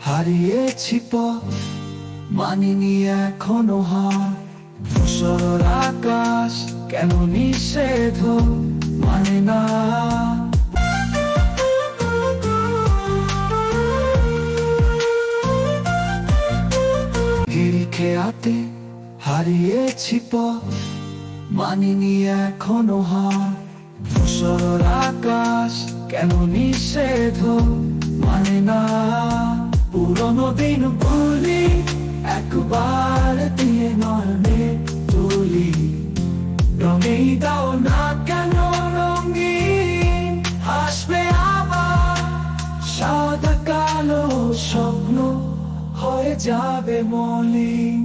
হারিয়েছি পথ, মানিনি এখনও হার। ধূসর আকাশ কেন নিষেধ? মানে না। খেয়াতে হারিয়েছি পথ, মানিনি এখনও হার। ধূসর আকাশ কেন নিষেধ? পুরনো দিন ভুলি, একবার দিয়ে নয়নে তুলি। রঙেই দাও না কেন রঙিন হাসবে আবার সাদা কালো স্বপ্ন হয়ে যাবে মলিন।